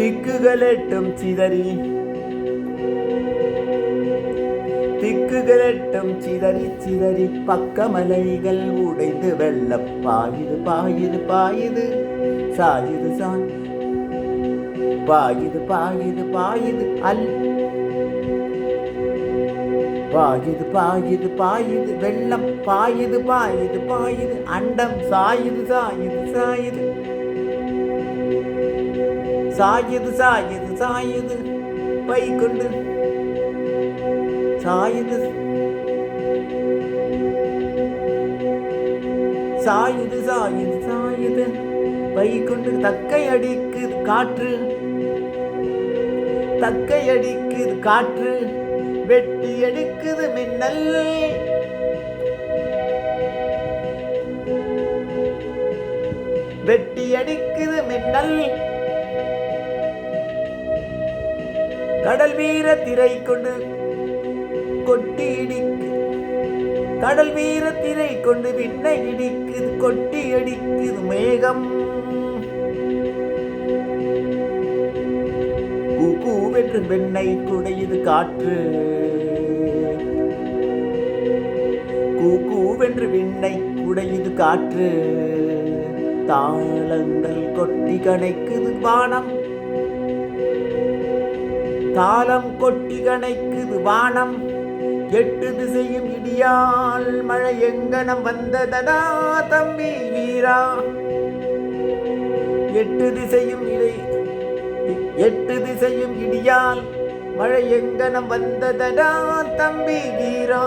திக்குகளெட்டும் சிதறி. திக்குகளெட்டும் சிதறி சிதறி பக்கமலைகள் உடைந்து வெள்ளம் பாயுது பாயுது பாயுது. சாயுது சாய். பாயுது பாயுது பாயுது அல். பாயுது பாயுது பாயுது வெள்ளம் பாயுது பாயுது பாயுது. அண்டம் சாயுது சாயுது சாயுது. சாயுது சாயுது சாயுது. பை கொண்டு. சாயுது. சாயுது சாயுது சாயுது. பை கொண்டு. தக்கை அடிக்கு காற்று. தக்கை அடிக்குது காற்று. வெட்டி எடுக்குது மின்னல். வெட்டி அடிக்குது மின்னல். கடல் வீர திரை கொண்டு கொட்டி இடிக்கு. கடல் வீர திரை கொண்டு விண்ணை இடிக்குது கொட்டி அடிக்குது மேகம். கூ கூவென்று வெண்ணை குடையுது காற்று. கூ கூவென்று விண்ணை குடையுது காற்று. தாளங்கள் கொட்டி கணைக்குது வானம் தாளம் கொட்டி கணைக்குது வானம். எட்டு திசையும் இடியால் மழை எங்கனம் வந்ததடா தம்பி வீரா. எட்டு திசையும் இடை எட்டு திசையும் இடியால் மழை எங்கனம் வந்ததடா தம்பி வீரா.